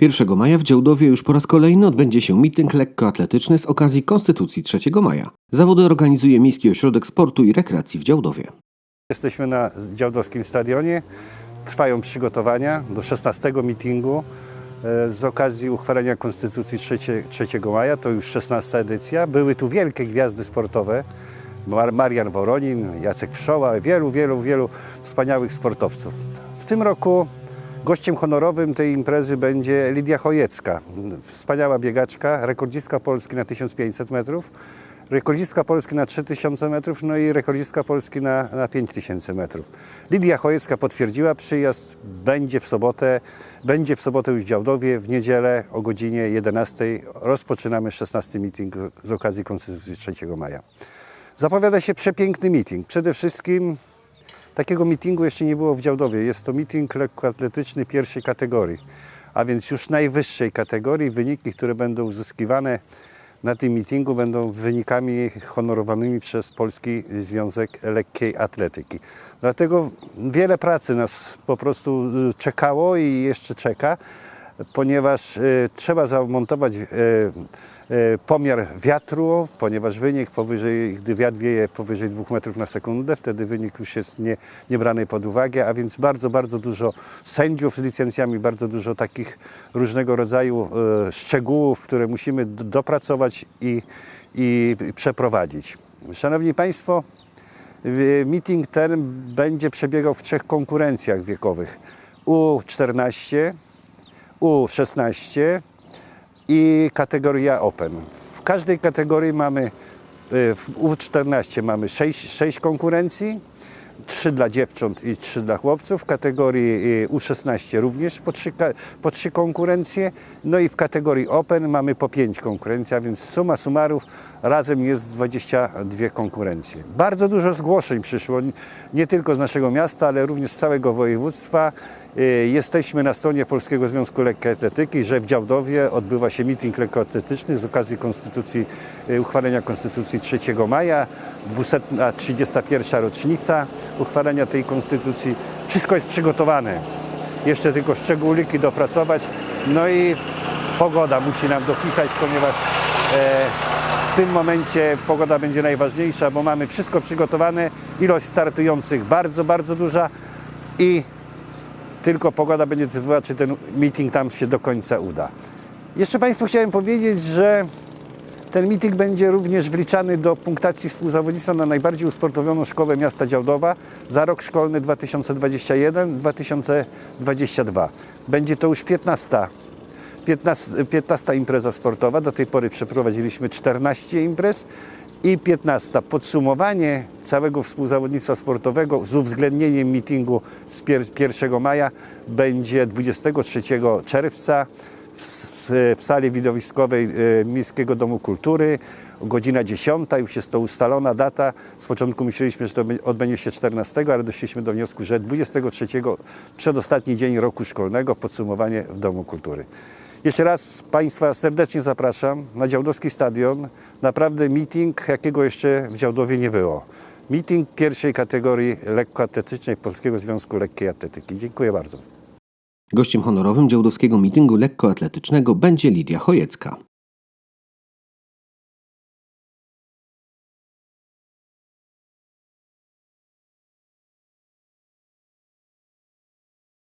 1 maja w Działdowie już po raz kolejny odbędzie się mityng lekkoatletyczny z okazji Konstytucji 3 maja. Zawody organizuje Miejski Ośrodek Sportu i Rekreacji w Działdowie. Jesteśmy na Działdowskim Stadionie. Trwają przygotowania do 16 mitingu e, z okazji uchwalenia Konstytucji 3, 3 maja. To już 16 edycja. Były tu wielkie gwiazdy sportowe. Mar- Marian Woronin, Jacek Wszoła, wielu, wielu, wielu wspaniałych sportowców. Tym roku gościem honorowym tej imprezy będzie Lidia Chojecka, wspaniała biegaczka, rekordzistka Polski na 1500 metrów, rekordzistka Polski na 3000 metrów, no i rekordzistka Polski na, na 5000 metrów. Lidia Chojecka potwierdziła przyjazd, będzie w sobotę, będzie w sobotę już w Działdowie, w niedzielę o godzinie 11 rozpoczynamy 16 meeting z okazji Konstytucji 3 maja. Zapowiada się przepiękny meeting. Przede wszystkim takiego meetingu jeszcze nie było w Działdowie. Jest to meeting lekkoatletyczny pierwszej kategorii, a więc już najwyższej kategorii. Wyniki, które będą uzyskiwane na tym meetingu będą wynikami honorowanymi przez Polski Związek Lekkiej Atletyki. Dlatego wiele pracy nas po prostu czekało i jeszcze czeka, ponieważ y, trzeba zamontować y, y, pomiar wiatru, ponieważ wynik powyżej, gdy wiatr wieje powyżej 2 metrów na sekundę, wtedy wynik już jest nie, nie brany pod uwagę, a więc bardzo, bardzo dużo sędziów z licencjami, bardzo dużo takich różnego rodzaju szczegółów, które musimy dopracować i, i, przeprowadzić. Szanowni Państwo, meeting ten będzie przebiegał w trzech konkurencjach wiekowych. U14, U16 i kategoria Open. W każdej kategorii mamy, y, w U14 mamy 6, 6 konkurencji, 3 dla dziewcząt i 3 dla chłopców. W kategorii y, U16 również po 3, po 3 konkurencje. No i w kategorii Open mamy po 5 konkurencji, a więc suma summarów razem jest 22 konkurencje. Bardzo dużo zgłoszeń przyszło, nie tylko z naszego miasta, ale również z całego województwa. Y, Jesteśmy na stronie Polskiego Związku Lekkiej Atletyki, że w Działdowie odbywa się meeting lekkoatletyczny z okazji konstytucji, y, uchwalenia Konstytucji 3 maja, 231 rocznica uchwalenia tej konstytucji. Wszystko jest przygotowane. Jeszcze tylko szczególiki dopracować. No i pogoda musi nam dopisać, ponieważ e, w tym momencie pogoda będzie najważniejsza, bo mamy wszystko przygotowane. Ilość startujących bardzo, bardzo duża i tylko pogoda będzie decydowała, czy ten meeting tam się do końca uda. Jeszcze Państwu chciałem powiedzieć, że ten meeting będzie również wliczany do punktacji współzawodnictwa na najbardziej usportowioną szkołę miasta Działdowa za rok szkolny 2021-2022. Będzie to już 15 15, 15 impreza sportowa. Do tej pory przeprowadziliśmy 14 imprez i 15. Podsumowanie całego współzawodnictwa sportowego z uwzględnieniem meetingu z pier- 1 maja będzie 23 czerwca w, sali widowiskowej e, Miejskiego Domu Kultury. Godzina 10, już jest to ustalona data. Z początku myśleliśmy, że to będzie- odbędzie się 14, ale doszliśmy do wniosku, że 23 przedostatni dzień roku szkolnego, podsumowanie w Domu Kultury. Jeszcze raz Państwa serdecznie zapraszam na Działdowski Stadion. Naprawdę meeting, jakiego jeszcze w Działdowie nie było. Meeting pierwszej kategorii lekkoatletycznej Polskiego Związku Lekkiej Atletyki. Dziękuję bardzo. Gościem honorowym działdowskiego mityngu lekkoatletycznego będzie Lidia Chojecka.